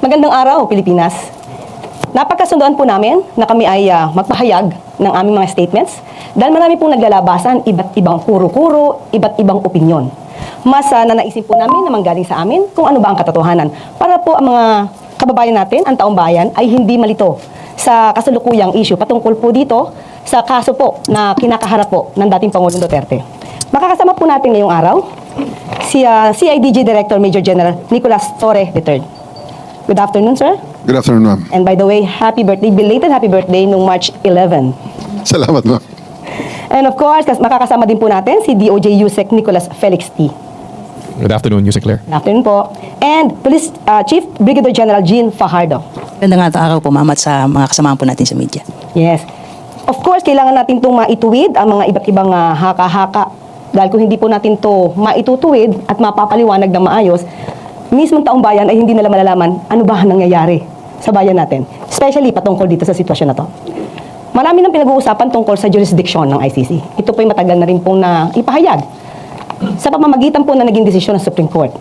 Magandang araw, Pilipinas. Napagkasundoan po namin na kami ay ah, magpahayag ng aming mga statements dahil marami pong naglalabasan iba't ibang kuro-kuro, iba't ibang opinyon. Mas uh, nanaisin po namin na manggaling sa amin kung ano ba ang katotohanan para po ang mga kababayan natin, ang taong bayan, ay hindi malito sa kasalukuyang issue patungkol po dito sa kaso po na kinakaharap po ng dating Pangulong Duterte. Makakasama po natin ngayong araw si ah, CIDG Director Major General Nicolas Torre III. Good afternoon, sir. Good afternoon, ma'am. And by the way, happy birthday, belated happy birthday nung March 11. Salamat, ma'am. And of course, kas- makakasama din po natin si DOJ USEC Nicholas Felix T. Good afternoon, Yusek Claire. Good afternoon po. And Police uh, Chief Brigadier General Jean Fajardo. Magandang araw po, ma'am, at sa mga kasamahan po natin sa media. Yes. Of course, kailangan natin itong maituwid ang mga iba't ibang ah, haka-haka. Dahil kung hindi po natin to maitutuwid at mapapaliwanag ng maayos, mismong taong bayan ay hindi nila malalaman ano ba ang nangyayari sa bayan natin. Especially patungkol dito sa sitwasyon na to. Marami nang pinag-uusapan tungkol sa jurisdiction ng ICC. Ito po ay matagal na rin pong na ipahayag sa pamamagitan po na naging desisyon ng Supreme Court.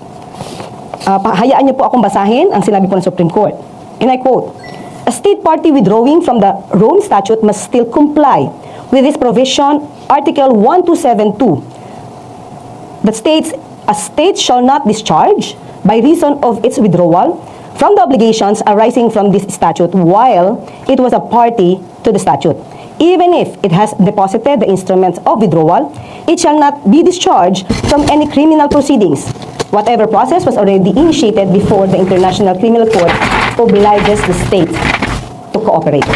Ah, pahayaan niyo po akong basahin ang sinabi po ng Supreme Court. And I quote, A state party withdrawing from the Rome Statute must still comply with this provision, Article 1272, that states, A state shall not discharge by reason of its withdrawal from the obligations arising from this statute while it was a party to the statute. Even if it has deposited the instruments of withdrawal, it shall not be discharged from any criminal proceedings. Whatever process was already initiated before the International Criminal Court obliges the state to cooperate.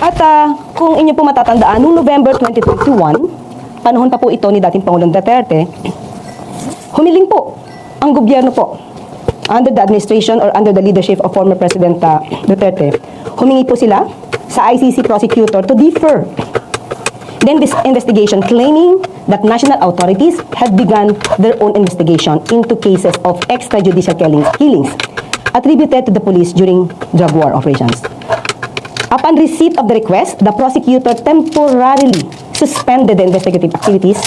At ah, kung inyo po matatandaan, noong November 2021, panahon pa po ito ni dating Pangulong Duterte, humiling po ang gobyerno po under the administration or under the leadership of former President ah, Duterte, humingi po sila sa ICC prosecutor to defer then this investigation claiming that national authorities had begun their own investigation into cases of extrajudicial killings attributed to the police during drug war operations. Upon receipt of the request, the prosecutor temporarily suspended the investigative activities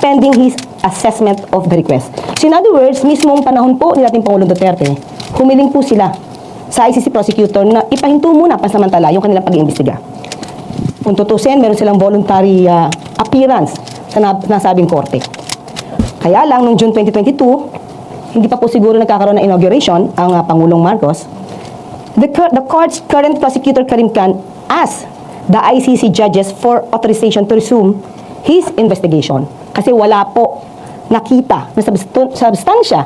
pending his assessment of the request. So in other words, mismong panahon po ni dating Pangulong Duterte, humiling po sila sa ICC prosecutor na ipahinto muna pansamantala yung kanilang pag-iimbestiga. Kung tutusin, meron silang voluntary ah, appearance sa na- nasabing korte. Kaya lang, noong June 2022, hindi pa po siguro nagkakaroon ng inauguration ang ah, Pangulong Marcos, The, the court's current prosecutor Karim Khan asked the ICC judges for authorization to resume his investigation kasi wala po nakita na substansya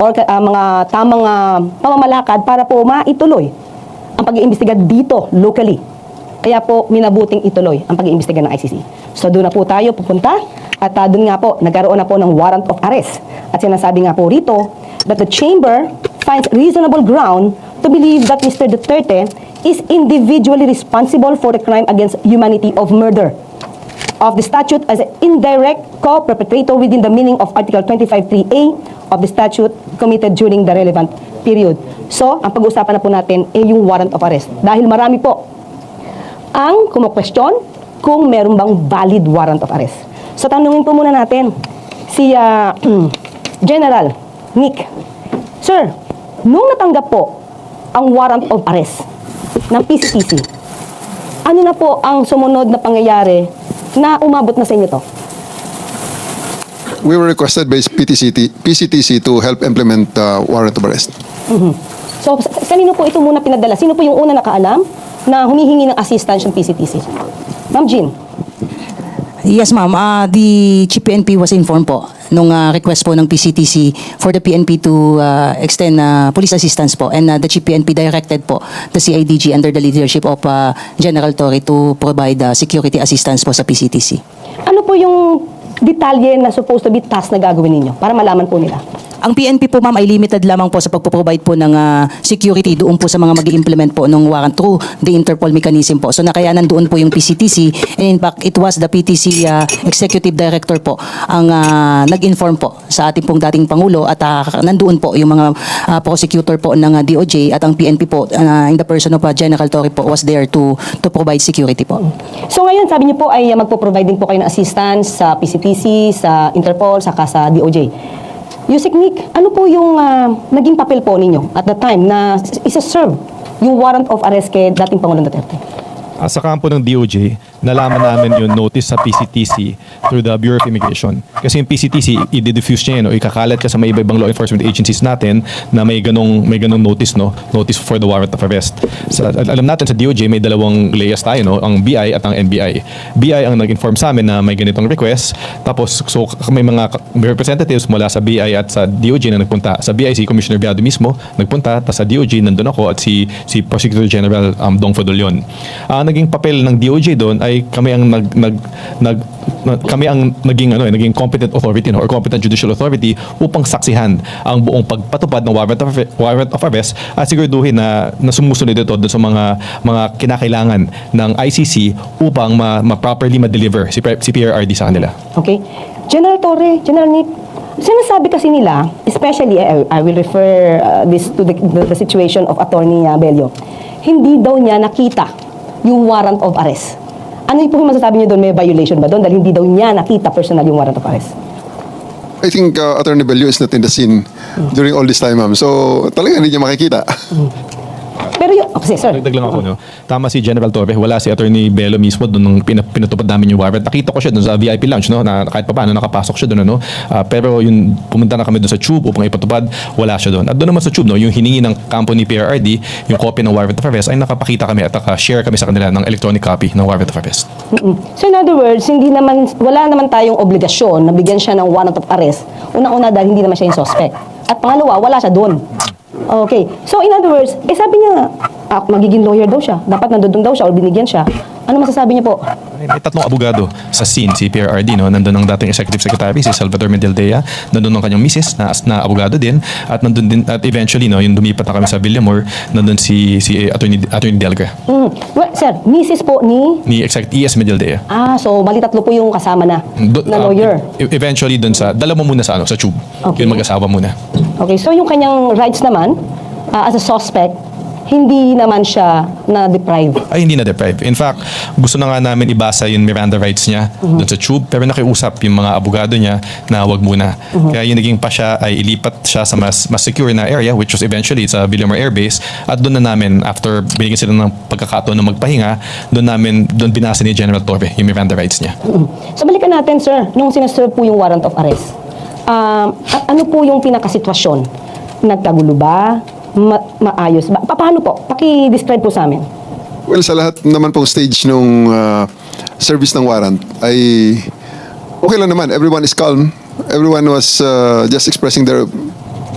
or ah, mga tamang ah, pamamalakad para po maituloy ang pag-iimbestiga dito locally. Kaya po minabuting ituloy ang pag-iimbestiga ng ICC. So doon na po tayo pupunta at ah, doon nga po nagkaroon na po ng warrant of arrest. At sinasabi nga po rito that the chamber finds reasonable ground to believe that Mr. Duterte is individually responsible for the crime against humanity of murder of the statute as an indirect co-perpetrator within the meaning of Article 25.3a of the statute committed during the relevant period. So, ang pag-uusapan na po natin ay yung warrant of arrest. Dahil marami po ang kumo-question kung meron bang valid warrant of arrest. So, tanungin po muna natin si ah, General Nick. Sir, nung natanggap po ang warrant of arrest ng PCTC, ano na po ang sumunod na pangyayari na umabot na sa inyo to? We were requested by PTCT, PCTC to help implement uh, warrant of arrest. So, sa- kanino po ito muna pinadala? Sino po yung una nakaalam na humihingi ng assistance yung PCTC? Ma'am Jean. Yes, ma'am. Uh, the Chief PNP was informed po nung uh, request po ng PCTC for the PNP to uh, extend uh, police assistance po. And uh, the Chief PNP directed po the CIDG under the leadership of uh, General Torre to provide uh, security assistance po sa PCTC. Ano po yung detalye na supposed to be task na gagawin ninyo para malaman po nila? Ang PNP po ma'am ay limited lamang po sa pagpo-provide po ng ah, security doon po sa mga mag implement po ng warrant through the Interpol mechanism po. So na kaya nandoon po yung PCTC and in fact it was the PTC ah, Executive Director po ang ah, nag-inform po sa ating pong dating Pangulo at ah, nandoon po yung mga ah, prosecutor po ng ah, DOJ at ang PNP po ah, in the person of ah, General Torre po was there to to provide security po. So ngayon, sabi niyo po ay uh, magpo-provide din po kayo ng assistance sa PCTC, sa Interpol, saka sa DOJ. Yusek Nick, ano po yung ah, naging papel po ninyo at the time na isa-serve yung warrant of arrest kay dating Pangulong Duterte? Ah, sa kampo ng DOJ, nalaman namin yung notice sa PCTC through the Bureau of Immigration. Kasi yung PCTC, i-diffuse niya yun, o ikakalat ka sa may iba-ibang law enforcement agencies natin na may ganong, may ganong notice, no? Notice for the warrant of arrest. Sa, al- alam natin sa DOJ, may dalawang layers tayo, no? Ang BI at ang NBI. BI ang nag-inform sa amin na may ganitong request. Tapos, so may mga representatives mula sa BI at sa DOJ na nagpunta. Sa BI, si Commissioner Biado mismo nagpunta. Tapos sa DOJ, nandun ako at si, si Prosecutor General um, Dong Fodolion. Ang naging papel ng DOJ doon ay kami ang nag, nag, nag, kami ang naging ano eh, naging competent authority no, or competent judicial authority upang saksihan ang buong pagpatupad ng warrant of, warrant of arrest at siguraduhin na, na sumusunod ito doon sa mga mga kinakailangan ng ICC upang ma, ma properly ma-deliver si, si PRRD sa kanila. Okay? General Torre, General Nick, sinasabi kasi nila, especially, I, I will refer uh, this to the, the, the situation of Attorney uh, Bello, hindi daw niya nakita yung warrant of arrest. Ano yung po yung masasabi niyo doon? May violation ba doon? Dahil hindi daw niya nakita personal yung warrant of arrest. I think uh, Attorney Bello is not in the scene during all this time, ma'am. So, talaga hindi niya makikita. Pero yung, oh, sir. Dagdag lang ako, no? Tama si General Torre, wala si Attorney Bello mismo doon nung pina- pinatupad namin yung warrant. Nakita ko siya doon sa VIP lounge, no? Na kahit pa paano nakapasok siya doon, no? Ah, pero yung pumunta na kami doon sa tube upang ipatupad, wala siya doon. At doon naman sa tube, no? Yung hiningi ng ni PRRD, yung copy ng warrant of arrest, ay nakapakita kami at naka-share kami sa kanila ng electronic copy ng warrant of arrest. Mm-mm. So in other words, hindi naman, wala naman tayong obligasyon na bigyan siya ng warrant of arrest. Una-una dahil hindi naman siya yung suspect. At pangalawa, wala siya doon. Okay. So in other words, eh sabi niya, ah, magiging lawyer daw siya. Dapat nandun daw siya or binigyan siya. Ano masasabi niya po? May may tatlong abogado sa scene, si PRRD, no? Nandun ang dating executive secretary, si Salvador Medaldea. Nandun ang kanyang misis, na, na abogado din. At nandun din, at eventually, no, yung lumipat na kami sa Villamor, nandun si, si eh, Attorney, Attorney Delga, Mm. Well, sir, misis po ni... ni Exec ES Medaldea. Ah, so bali tatlo po yung kasama na, Do- na uh, lawyer. e- eventually dun sa, dala mo muna sa ano, sa tube. Okay. Yung mag-asawa muna. Okay, so yung kanyang rights naman, ah, as a suspect, hindi naman siya na-deprive. Ay, hindi na deprive. In fact, gusto na nga namin ibasa yung Miranda rights niya dun sa tube, pero nakiusap yung mga abogado niya na wag muna. Kaya yung naging pa siya ay ilipat siya sa mas, mas secure na area, which was eventually sa Villamor Air Base. At doon na namin, after binigyan sila ng pagkakataon na magpahinga, doon namin, doon binasa ni General Torre yung Miranda rights niya. Mm. So balikan natin, sir, nung sinaserve po yung warrant of arrest. Um, at ano po yung pinakasitwasyon? Nagkagulo ba? Ma- maayos ba? Pa- paano po? Paki-describe po sa amin. Well, sa lahat naman pong stage nung uh, service ng warrant ay okay lang naman. Everyone is calm. Everyone was uh, just expressing their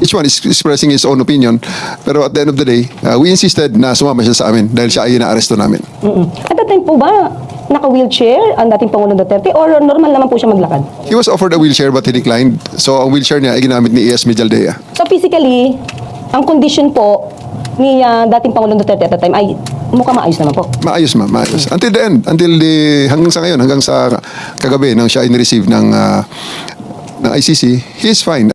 each one is expressing his own opinion. Pero at the end of the day, uh, we insisted na sumama siya sa amin dahil siya ay inaaresto namin. Mm-mm. At that time po ba, naka-wheelchair ang dating Pangulong Duterte or normal naman po siya maglakad? He was offered a wheelchair but he declined. So ang wheelchair niya ay ginamit ni ES Medialdea. So physically, ang condition po ni ah, dating Pangulong Duterte at that time ay mukhang maayos naman po. Maayos ma, maayos. Until the end, until the, hanggang sa ngayon, hanggang sa kagabi nang siya ay receive ng, uh, ng ICC, he is fine.